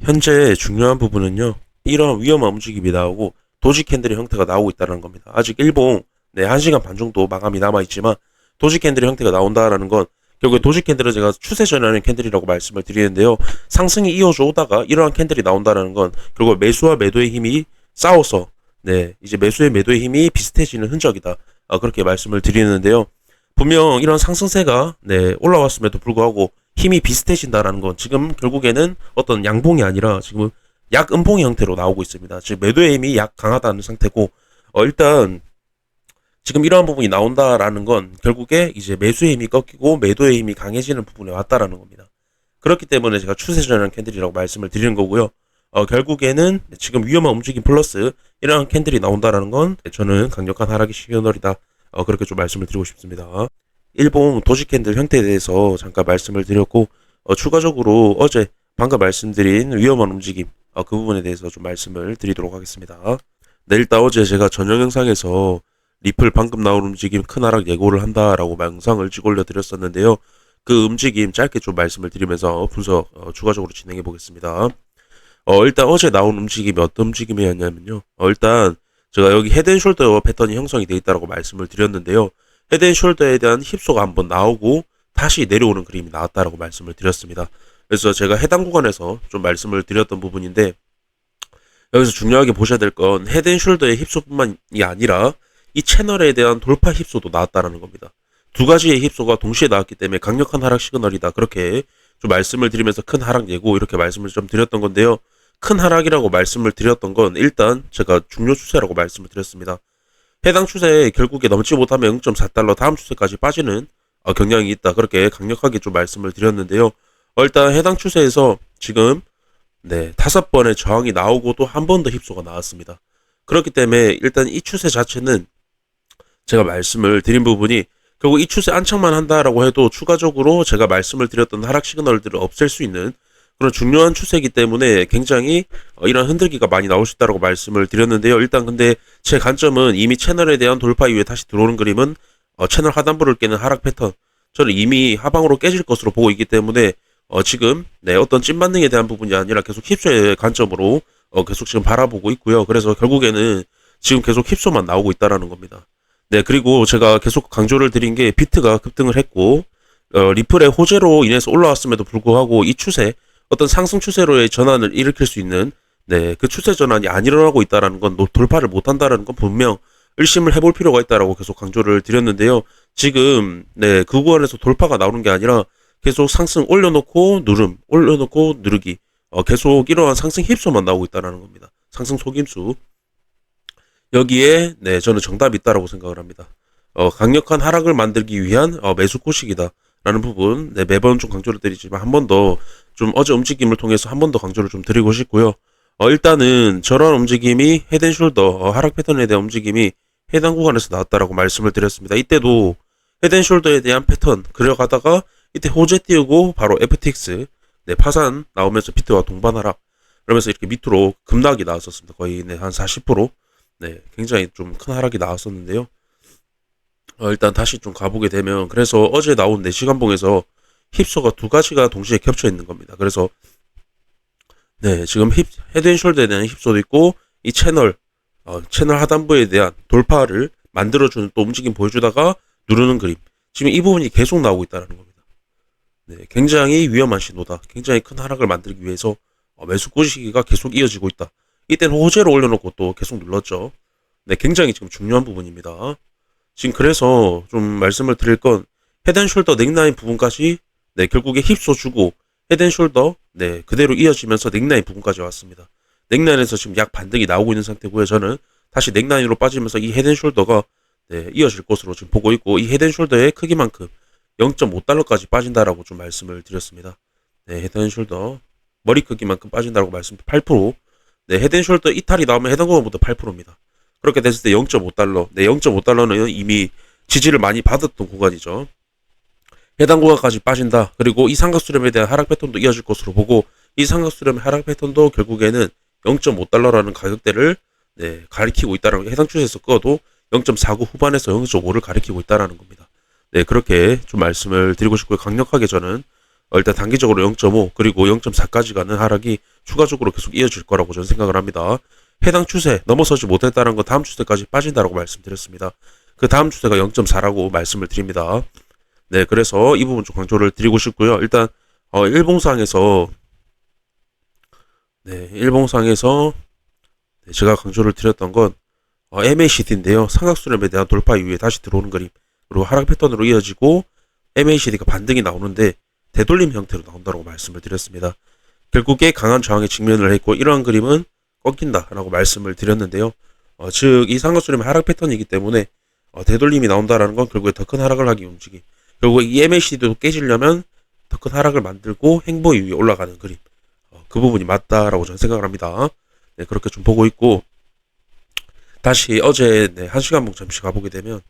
현재 중요한 부분은요. 이런 위험한 움직임이 나오고 도지 캔들의 형태가 나오고 있다는 겁니다. 아직 일봉 네, 1시간 반 정도 마감이 남아 있지만 도지 캔들의 형태가 나온다라는 건 결국에 도지 캔들은 제가 추세 전환의 캔들이라고 말씀을 드리는데요. 상승이 이어져 오다가 이러한 캔들이 나온다는 건 결국 매수와 매도의 힘이 싸워서 네, 이제 매수의 매도의 힘이 비슷해지는 흔적이다. 아, 그렇게 말씀을 드리는데요. 분명 이런 상승세가 네, 올라왔음에도 불구하고 힘이 비슷해진다라는 건 지금 결국에는 어떤 양봉이 아니라 지금 약음봉의 형태로 나오고 있습니다. 지금 매도의 힘이 약 강하다는 상태고 어, 일단 지금 이러한 부분이 나온다라는 건 결국에 이제 매수의 힘이 꺾이고 매도의 힘이 강해지는 부분에 왔다라는 겁니다. 그렇기 때문에 제가 추세 전환 캔들이라고 말씀을 드리는 거고요. 어, 결국에는 지금 위험한 움직임 플러스 이러한 캔들이 나온다라는 건 저는 강력한 하락의 시그널이다. 어, 그렇게 좀 말씀을 드리고 싶습니다. 일봉 도지 캔들 형태에 대해서 잠깐 말씀을 드렸고 어, 추가적으로 어제 방금 말씀드린 위험한 움직임 어, 그 부분에 대해서 좀 말씀을 드리도록 하겠습니다. 네, 일단 어제 제가 전용 영상에서 리플 방금 나온 움직임 큰 하락 예고를 한다라고 영상을 찍어 올려드렸었는데요. 그 움직임 짧게 좀 말씀을 드리면서 분석 어, 추가적으로 진행해 보겠습니다. 어, 일단 어제 나온 움직임이 어떤 움직임이었냐면요. 어, 일단 제가 여기 헤드앤숄더 패턴이 형성이 되어 있다고 말씀을 드렸는데요. 헤드앤숄더에 대한 힙소가 한번 나오고 다시 내려오는 그림이 나왔다라고 말씀을 드렸습니다. 그래서 제가 해당 구간에서 좀 말씀을 드렸던 부분인데 여기서 중요하게 보셔야 될 건 헤드앤숄더의 힙소뿐만이 아니라 이 채널에 대한 돌파 힙소도 나왔다라는 겁니다. 두 가지의 힙소가 동시에 나왔기 때문에 강력한 하락 시그널이다. 그렇게 좀 말씀을 드리면서 큰 하락 예고 이렇게 말씀을 좀 드렸던 건데요. 큰 하락이라고 말씀을 드렸던 건 일단 제가 중요 추세라고 말씀을 드렸습니다. 해당 추세에 결국에 넘지 못하면 0.4달러 다음 추세까지 빠지는 어, 경향이 있다. 그렇게 강력하게 좀 말씀을 드렸는데요. 어, 일단 해당 추세에서 지금 네 다섯 번의 저항이 나오고 또 한 번 더 힙소가 나왔습니다. 그렇기 때문에 일단 이 추세 자체는 제가 말씀을 드린 부분이 결국 이 추세 안착만 한다라고 해도 추가적으로 제가 말씀을 드렸던 하락 시그널들을 없앨 수 있는 그런 중요한 추세이기 때문에 굉장히 어, 이런 흔들기가 많이 나올 수 있다고 말씀을 드렸는데요. 일단 근데 제 관점은 이미 채널에 대한 돌파 이후에 다시 들어오는 그림은 어, 채널 하단부를 깨는 하락 패턴. 저는 이미 하방으로 깨질 것으로 보고 있기 때문에 어, 지금 네, 어떤 찐반등에 대한 부분이 아니라 계속 힙소의 관점으로 어, 계속 지금 바라보고 있고요. 그래서 결국에는 지금 계속 힙소만 나오고 있다라는 겁니다. 네, 그리고 제가 계속 강조를 드린 게 비트가 급등을 했고 어, 리플의 호재로 인해서 올라왔음에도 불구하고 이 추세 어떤 상승 추세로의 전환을 일으킬 수 있는 네, 그 추세 전환이 안 일어나고 있다라는 건 노- 돌파를 못 한다라는 건 분명 의심을 해볼 필요가 있다라고 계속 강조를 드렸는데요. 지금 네, 그 구간에서 돌파가 나오는 게 아니라 계속 상승 올려놓고 누름, 올려놓고 누르기. 어, 계속 이러한 상승 힙소만 나오고 있다라는 겁니다. 상승 속임수. 여기에 네, 저는 정답이 있다라고 생각을 합니다. 어, 강력한 하락을 만들기 위한 어, 매수 코식이다라는 부분 네, 매번 좀 강조를 드리지만 한 번 더 좀 어제 움직임을 통해서 한 번 더 강조를 좀 드리고 싶고요. 어, 일단은 저런 움직임이 헤드앤숄더 어, 하락 패턴에 대한 움직임이 해당 구간에서 나왔다라고 말씀을 드렸습니다. 이때도 헤드앤숄더에 대한 패턴 그려가다가 이때 호재 띄우고 바로 FTX 네, 파산 나오면서 비트와 동반 하락 그러면서 이렇게 밑으로 급락이 나왔었습니다. 거의 네, 한 40%. 네, 굉장히 좀 큰 하락이 나왔었는데요. 어, 일단 다시 좀 가보게 되면 그래서 어제 나온 4시간봉에서 힙소가 두 가지가 동시에 겹쳐 있는 겁니다. 그래서 네, 지금 힙 헤드앤숄더에 대한 힙소도 있고 이 채널 어, 채널 하단부에 대한 돌파를 만들어주는 또 움직임 보여주다가 누르는 그림. 지금 이 부분이 계속 나오고 있다는 겁니다. 네, 굉장히 위험한 신호다. 굉장히 큰 하락을 만들기 위해서 어, 매수 꼬시기가 계속 이어지고 있다. 이때는 호재를 올려놓고 또 계속 눌렀죠. 네, 굉장히 지금 중요한 부분입니다. 지금 그래서 좀 말씀을 드릴 건 헤드앤숄더 넥라인 부분까지 네, 결국에 힙소 주고 헤드앤숄더 네, 그대로 이어지면서 넥라인 부분까지 왔습니다. 넥라인에서 지금 약 반등이 나오고 있는 상태고요. 저는 다시 넥라인으로 빠지면서 이 헤드앤숄더가 네, 이어질 것으로 지금 보고 있고 이 헤드앤숄더의 크기만큼 0.5달러까지 빠진다라고 좀 말씀을 드렸습니다. 네, 헤드앤숄더 머리 크기만큼 빠진다라고 말씀 8%. 네, 헤드앤숄더 이탈이 나오면 해당 구간부터 8%입니다. 그렇게 됐을 때 0.5달러. 네, 0.5달러는 이미 지지를 많이 받았던 구간이죠. 해당 구간까지 빠진다. 그리고 이 삼각수렴에 대한 하락 패턴도 이어질 것으로 보고 이 삼각수렴의 하락 패턴도 결국에는 0.5달러라는 가격대를 네, 가리키고 있다라는 해당 추세에서 꺼도 0.49 후반에서 0.5를 가리키고 있다라는 겁니다. 네, 그렇게 좀 말씀을 드리고 싶고요. 강력하게 저는 어, 일단 단기적으로 0.5 그리고 0.4까지 가는 하락이 추가적으로 계속 이어질 거라고 저는 생각을 합니다. 해당 추세 넘어서지 못했다는 건 다음 추세까지 빠진다라고 말씀드렸습니다. 그 다음 추세가 0.4라고 말씀을 드립니다. 네, 그래서 이 부분 좀 강조를 드리고 싶고요. 일단 어, 일봉상에서 네, 일봉상에서 네, 제가 강조를 드렸던 건 어, MACD인데요. 삼각수렴에 대한 돌파 이후에 다시 들어오는 그림 그리고 하락 패턴으로 이어지고 MACD가 반등이 나오는데 되돌림 형태로 나온다고 말씀을 드렸습니다. 결국에 강한 저항에 직면을 했고 이러한 그림은 꺾인다라고 말씀을 드렸는데요. 어, 즉, 이 삼각수렴의 하락 패턴이기 때문에 어, 되돌림이 나온다라는 건 결국에 더 큰 하락을 하기 움직이. 결국에 이 MACD도 깨지려면 더 큰 하락을 만들고 행보 이후에 올라가는 그림. 어, 그 부분이 맞다라고 저는 생각을 합니다. 네, 그렇게 좀 보고 있고 다시 어제 네, 한 시간 봉 잠시 가보게 되면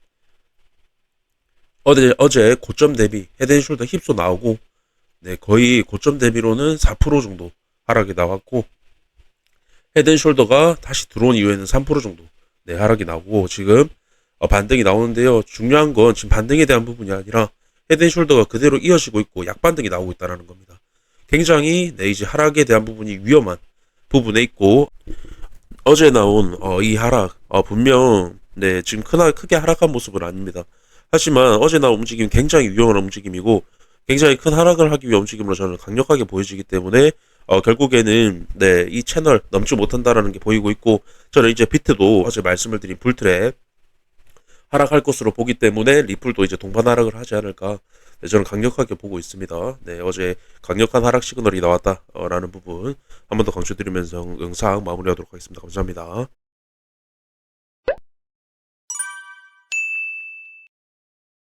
어제 어제 고점 대비 헤드앤숄더 힙소 나오고 네, 거의 고점 대비로는 4% 정도 하락이 나왔고 헤드앤숄더가 다시 들어온 이후에는 3% 정도 네, 하락이 나오고 지금 어, 반등이 나오는데요. 중요한 건 지금 반등에 대한 부분이 아니라 헤드앤숄더가 그대로 이어지고 있고 약반등이 나오고 있다는 겁니다. 굉장히 네, 이제 하락에 대한 부분이 위험한 부분에 있고 어제 나온 어, 이 하락 어, 분명 네 지금 크나 크게 하락한 모습은 아닙니다. 하지만 어제 나온 움직임 굉장히 위험한 움직임이고 굉장히 큰 하락을 하기 위한 움직임으로 저는 강력하게 보여지기 때문에 어, 결국에는 네 이 채널 넘지 못한다라는 게 보이고 있고 저는 이제 비트도 어제 말씀을 드린 불트랩 하락할 것으로 보기 때문에 리플도 이제 동반 하락을 하지 않을까 네, 저는 강력하게 보고 있습니다. 네 어제 강력한 하락 시그널이 나왔다라는 부분 한 번 더 강조드리면서 영상 마무리하도록 하겠습니다. 감사합니다.